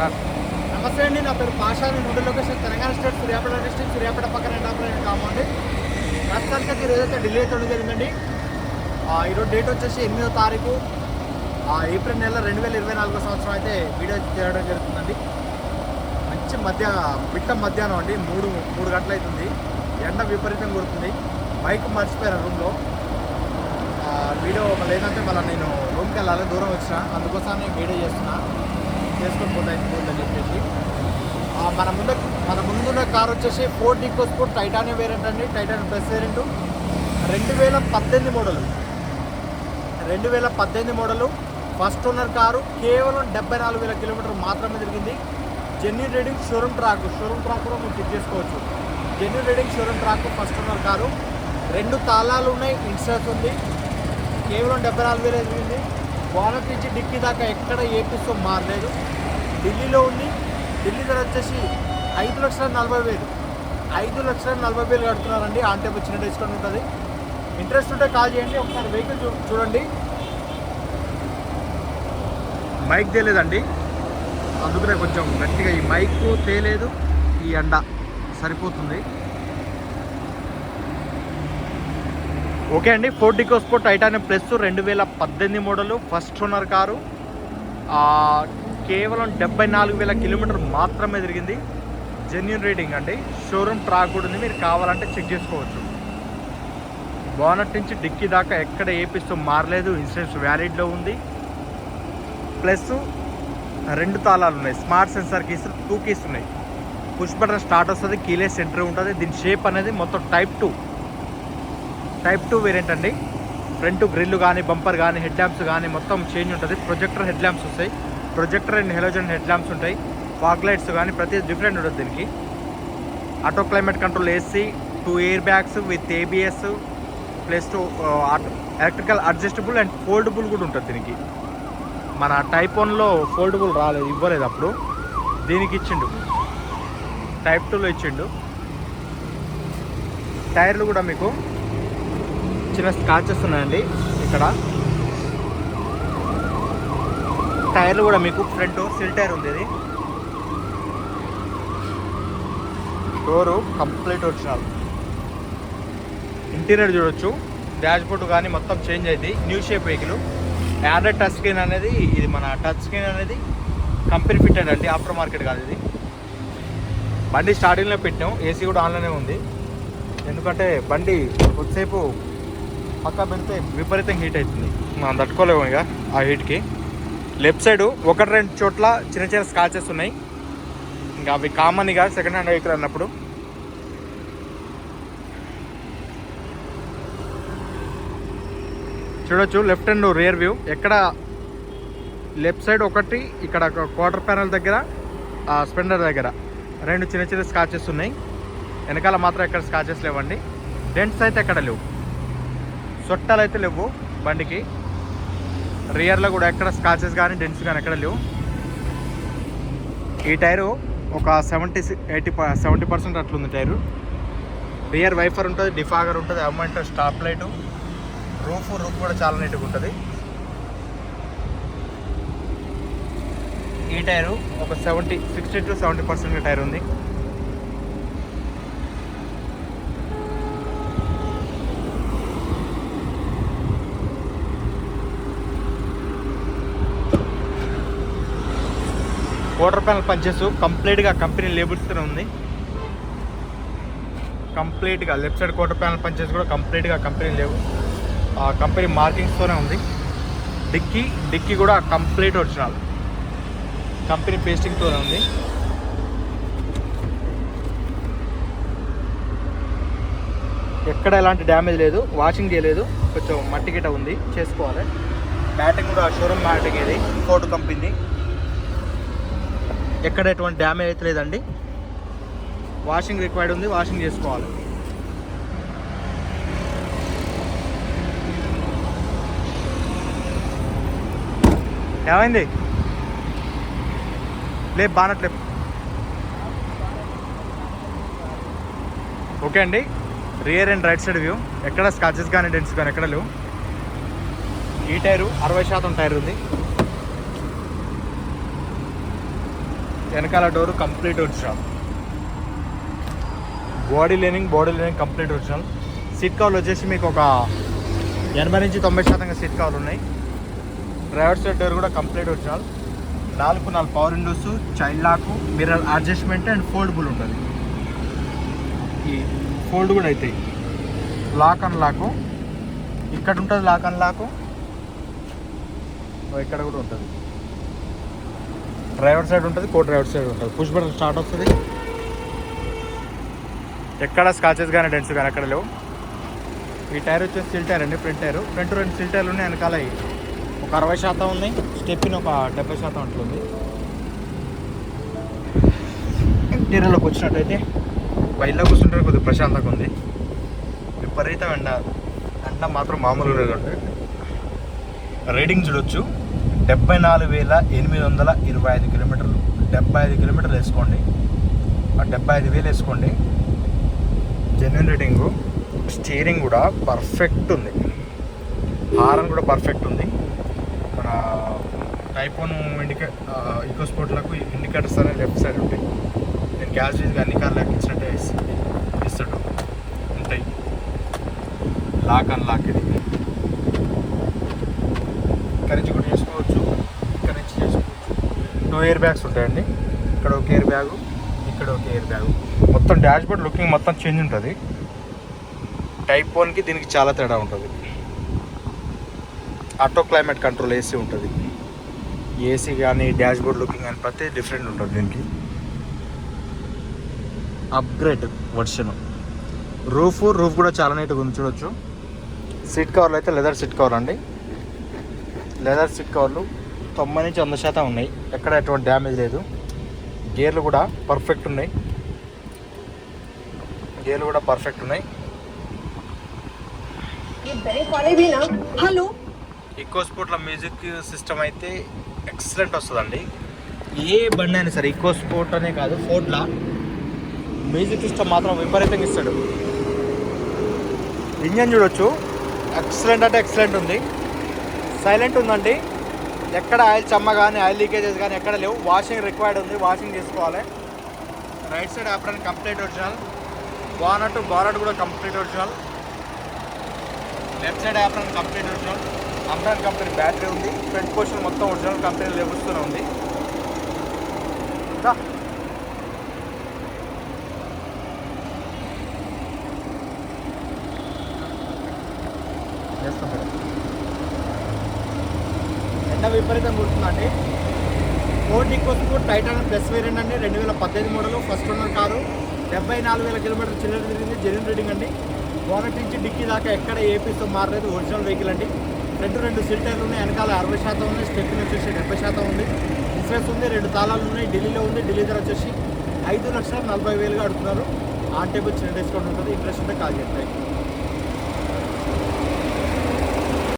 నమస్తే అండి నా పేరు పాషాని నేను location Telangana state Suryapet district Suryapet పక్కన ఎండాపరేట్ కామండి ప్రస్తుతానికి అయితే ఈరోజు అయితే ఢిల్లీ అయితే జరిగిందండి. ఈరోజు డేట్ వచ్చేసి ఎనిమిదో తారీఖు ఏప్రిల్ నెల రెండు వేల ఇరవై నాలుగో సంవత్సరం అయితే వీడియో చేయడం జరుగుతుందండి. మంచి మధ్య బిట్ట మధ్యాహ్నం అండి మూడు మూడు గంటలు అవుతుంది ఎండ విపరీతం కొడుతుంది. బైక్ మర్చిపోయాను రూమ్లో. వీడియో లేదంటే మళ్ళీ నేను రూమ్కి వెళ్ళాలి దూరం వచ్చిన. అందుకోసం నేను వీడియో చేస్తున్నా. చేసుకొని పోతాయి పోతుందని చెప్పేసి. మన ముందు మన ముందున్న కార్ వచ్చేసి Ford EcoSport titanium variant అండి. Titanium plus variant. రెండు వేల పద్దెనిమిది మోడల్. రెండు వేల పద్దెనిమిది మోడలు. ఫస్ట్ ఓనర్ కారు కేవలం డెబ్బై నాలుగు వేల కిలోమీటర్ మాత్రమే తిరిగింది genuine reading showroom track. Showroom track కూడా మీరు చెక్ చేసుకోవచ్చు. Genuine reading showroom track first owner car. రెండు తాళాలు ఉన్నాయి. ఇన్సూరెన్స్ ఉంది. కేవలం డెబ్బై నాలుగు వేలు తిరిగింది బోనట్ నుంచి డిక్కీ దాకా ఎక్కడ ఏ పిస్తో మారలేదు. ఢిల్లీలో ఉంది. ఢిల్లీ ధర వచ్చేసి ఐదు లక్షల నలభై వేలు. ఐదు లక్షల నలభై వేలు కడుతున్నారండి. ఆన్ టైప్ చిన్న డిస్కౌంట్ ఉంటుంది. ఇంట్రెస్ట్ ఉంటే కాల్ చేయండి. ఒకసారి వెహికల్ చూ చూడండి. మైక్ తేలేదండి. అందుకనే కొంచెం గట్టిగా ఈ మైక్ తేలేదు. ఈ ఎండ సరిపోతుంది. ఓకే అండి ఫోర్ డికోస్పో టైటానియం ప్లస్ రెండు వేల పద్దెనిమిది మోడలు ఫస్ట్ ఓనర్ కారు. కేవలం డెబ్బై నాలుగు వేల కిలోమీటర్ మాత్రమే తిరిగింది. జెన్యున్ రీడింగ్ అండి. షోరూమ్ ట్రాక్ కూడా ఉంది. మీరు కావాలంటే చెక్ చేసుకోవచ్చు. బోనట్ నుంచి డిక్కీ దాకా ఎక్కడ ఏపిస్తూ మారలేదు. ఇన్సూరెన్స్ వ్యాలిడ్లో ఉంది. ప్లస్ రెండు తాళాలు ఉన్నాయి. Smart sensor keys two keys ఉన్నాయి. పుష్ బటన్ స్టార్ట్ వస్తుంది. కీలే సెంటర్ ఉంటుంది. దీని షేప్ అనేది మొత్తం type two type two variant అండి. ఫ్రంట్ గ్రిల్ కానీ బంపర్ కానీ హెడ్ ల్యాంప్స్ కానీ మొత్తం చేంజ్ ఉంటుంది. ప్రొజెక్టర్ హెడ్ ల్యాంప్స్ వస్తాయి. Projector and halogen head lamps ఉంటాయి. ఫాగ్ లైట్స్ కానీ ప్రతి డిఫరెంట్ ఉంటుంది దీనికి. Auto climate control AC two air bags with ABS plus two electrical adjustable and foldable కూడా ఉంటుంది దీనికి. మన టైప్ వన్లో ఫోల్డబుల్ రాలేదు ఇవ్వలేదు అప్పుడు. దీనికి ఇచ్చిండు. టైప్ టూలో ఇచ్చిండు. టైర్లు కూడా మీకు చిన్న స్కాచెస్ ఉన్నాయండి ఇక్కడ. టైర్లు కూడా మీకు ఫ్రంట్ సిల్ టైర్ ఉంది ఇది. Door complete original. ఇంటీరియర్ చూడొచ్చు. డాష్ బోర్డ్ కానీ మొత్తం చేంజ్ అయింది. New shape vehicle. Android touch screen అనేది ఇది మన టచ్ స్క్రీన్ అనేది కంపెనీ ఫిట్టెడ్ అండి ఆఫ్టర్ మార్కెట్ కాదు ఇది. బండి స్టార్టింగ్లో పెట్టాం. ఏసీ కూడా ఆన్లోనే ఉంది. ఎందుకంటే బండి కొద్దిసేపు పక్క పెడితే విపరీతంగా హీట్ అవుతుంది. మనం తట్టుకోలేము ఇక ఆ హీట్కి లెఫ్ట్ సైడ్ ఒకటి రెండు చోట్ల చిన్న చిన్న స్కాచెస్ ఉన్నాయి. ఇంకా అవి కామన్ ఇక సెకండ్ హ్యాండ్ వెహికల్ అన్నప్పుడు. చూడొచ్చు లెఫ్ట్ అండ్ రియర్ వ్యూ ఎక్కడ లెఫ్ట్ సైడ్ ఒకటి ఇక్కడ క్వార్టర్ ప్యానల్ దగ్గర స్పెండర్ దగ్గర రెండు చిన్న చిన్న స్కాచెస్ ఉన్నాయి. వెనకాల మాత్రం ఎక్కడ స్కాచెస్ లేవండి. డెంట్స్ అయితే ఎక్కడ లేవు. చుట్టాలు అయితే లేవు బండికి. రియర్లో కూడా ఎక్కడ స్కాచెస్ కానీ డెన్స్ కానీ ఎక్కడ లేవు. ఈ టైరు ఒక సెవెంటీ ఎయిటీ సెవెంటీ పర్సెంట్ అట్లుంది టైరు. రియర్ వైఫర్ ఉంటుంది డిఫాగర్ ఉంటుంది అమ్మంటే స్టాప్ లైటు రూఫ్ రూఫ్ కూడా చాలా నీట్గా ఉంటుంది. ఈ టైరు ఒక seventy sixty to seventy percent tyre ఉంది వాటర్ ప్యానల్ పనిచేస్తూ కంప్లీట్గా కంపెనీ లేబుల్స్తోనే ఉంది. కంప్లీట్గా లెఫ్ట్ సైడ్ క్వార్టర్ ప్యానల్ పనిచేసి కూడా కంప్లీట్గా కంపెనీ లేవు. ఆ కంపెనీ మార్కింగ్స్తోనే ఉంది. డిక్కీ డిక్కీ కూడా కంప్లీట్ ఒరిజినల్. కంపెనీ పేస్టింగ్తోనే ఉంది. ఎక్కడ ఎలాంటి డ్యామేజ్ లేదు. వాషింగ్ చేయలేదు. కొంచెం మట్టి గిట ఉంది. చేసుకోవాలి. బ్యాటింగ్ కూడా షోరూమ్ మ్యాటింగ్ ఇది ఫోటో కంపెనీ. ఎక్కడ ఎటువంటి డ్యామేజ్ అయితే లేదండి. వాషింగ్ రిక్వైర్డ్ ఉంది వాషింగ్ చేసుకోవాలి. ఏమైంది? లేదు బానట్లే ఓకే అండి. Rear and right side view. ఎక్కడ స్కాచెస్ కానీ డెంట్స్ కానీ ఎక్కడ లేవు. ఈ టైరు అరవై శాతం టైర్ ఉంది. వెనకాల door complete original. Body lining body lining complete original. Seat కవర్లు వచ్చేసి మీకు ఒక ఎనభై నుంచి తొంభై శాతంగా సీట్ కవర్లు ఉన్నాయి. డ్రైవర్ సైడ్ డోర్ కూడా కంప్లీట్ ఒరిజినల్. నాలుగు నాలుగు power windows child lock mirror adjustment and foldable ఉంటుంది. ఈ ఫోల్డ్ కూడా అవుతాయి లాక్ అండ్ లాకు ఇక్కడ ఉంటుంది లాక్ అండ్ లాకు ఇక్కడ కూడా ఉంటుంది. డ్రైవర్ సైడ్ ఉంటుంది కో డ్రైవర్ సైడ్ ఉంటుంది. పుష్ బటన్ స్టార్ట్ వస్తుంది. ఎక్కడ స్కాచెస్ కానీ డెంట్స్ కానీ ఎక్కడ లేవు. ఈ టైర్ వచ్చేసి సిల్ టైర్ అండి ఫ్రంట్ టైర్. ఫ్రంట్ రెండు సిల్ టైర్లు ఉన్నాయి వెనకాల ఒక అరవై శాతం ఉంది. స్టెప్పిన్ ఒక డెబ్బై శాతం ఉంటుంది ఇంటీరియర్లోకి వచ్చినట్టయితే బయట కూర్చుంటే కొద్దిగా ప్రశాంతంగా ఉంది. విపరీతం ఎండ ఎండ మాత్రం మామూలుగా ఉంటుంది రైడింగ్ చూడొచ్చు. డెబ్బై నాలుగు వేల ఎనిమిది వందల ఇరవై ఐదు కిలోమీటర్లు. డెబ్బై ఐదు కిలోమీటర్లు వేసుకోండి. ఆ డెబ్బై ఐదు వేలు వేసుకోండి. జెన్యున్ రీడింగ్ స్టీరింగ్ కూడా పర్ఫెక్ట్ ఉంది. హారన్ కూడా పర్ఫెక్ట్ ఉంది. మన టైపోన్ ఇండికే ఈకో స్పోర్ట్లకు ఇండికేటర్స్ అనేవి లెఫ్ట్ సైడ్ ఉంటాయి. నేను గ్యాస్ లీజ్గా అన్ని కార్లు ఎక్కించినట్టే ఇస్తాడు. ఉంటాయి. లాక్ అన్లాక్ ఇది ఇక్కడ నుంచి కూడా చేసుకోవచ్చు ఇక్కడ నుంచి చేసుకోవచ్చు. టూ ఇయర్ బ్యాగ్స్ ఉంటాయండి. ఇక్కడ ఒక ఇయర్ బ్యాగు ఇక్కడ ఒక ఇయర్ బ్యాగు మొత్తం డాష్ బోర్డ్ లుకింగ్ మొత్తం చేంజ్ ఉంటుంది. టైప్ వన్కి దీనికి చాలా తేడా ఉంటుంది. ఆటో క్లైమేట్ కంట్రోల్ ఏసీ ఉంటుంది. ఏసీ కానీ డాష్ బోర్డ్ లుకింగ్ కానీ ప్రతి డిఫరెంట్ ఉంటుంది దీనికి. అప్గ్రేడ్ వర్షన్ రూఫ్ రూఫ్ కూడా చాలా నీట్గా ఉంది చూడొచ్చు. సీట్ కవర్లు అయితే లెదర్ సీట్ కవర్ అండి. లెదర్ సిక్ కవర్లు తొంభై నుంచి వంద శాతం ఉన్నాయి. ఎక్కడ ఎటువంటి డ్యామేజ్ లేదు. గేర్లు కూడా పర్ఫెక్ట్ ఉన్నాయి. గేర్లు కూడా పర్ఫెక్ట్ ఉన్నాయి. హలో? ఎక్కువ స్పోర్ట్ల మ్యూజిక్ సిస్టమ్ అయితే ఎక్సలెంట్ వస్తుందండి. ఏ బండి అయినా సరే ఎక్కువ స్పోర్ట్ అనే కాదు ఫోర్ట్లా మ్యూజిక్ సిస్టమ్ మాత్రం విపరీతంగా ఇస్తాడు. ఇంజన్ చూడొచ్చు. ఎక్సలెంట్ అంటే ఎక్సలెంట్ ఉంది. సైలెంట్ ఉందండి. ఎక్కడ ఆయిల్ చెమ్మ కానీ ఆయిల్ లీకేజెస్ కానీ ఎక్కడ లేవు. వాషింగ్ రిక్వైర్డ్ ఉంది. వాషింగ్ చేసుకోవాలి right side apron complete original. Bonnet bonnet కూడా complete original. Left side apron complete original. Amaron company battery ఉంది. ఫ్రంట్ పోర్షన్ మొత్తం ఒరిజినల్ కంపెనీ లెబుస్తూనే ఉంది. ఇంకా చేస్తాం ఎండ విపరీతం కుడుతుందండి. ఫోర్డ్ ఈక్వల్స్ టైటాన్ ప్లస్ వేరియంట్ అండి. రెండు వేల పద్దెనిమిది మోడల్ ఫస్ట్ ఓనర్ కారు. డెబ్బై నాలుగు వేల కిలోమీటర్ చిల్లర తిరిగింది. జెన్యున్ రీడింగ్ అండి. బోనట్ నుంచి డిక్కీ దాకా ఎక్కడ ఏపీతో మారలేదు. ఒరిజినల్ వెహికల్ అండి. రెండు రెండు సిల్టర్లు ఉన్నాయి. వెనకాల అరవై శాతం ఉంది. స్టెప్ని వచ్చేసి డెబ్బై శాతం ఉంది. ఇన్సూరెన్స్ ఉంది. రెండు తాళాలు ఉన్నాయి. ఢిల్లీలో ఉంది. ఢిల్లీ ధర వచ్చేసి ఐదు లక్షల నలభై వేలుగా అడుగుతున్నారు. ఆన్ టేబుల్ చిన్న డిస్కౌంట్ ఉంటుంది. ఇంట్రెస్ట్ ఉంటే కాల్ చేస్తాయి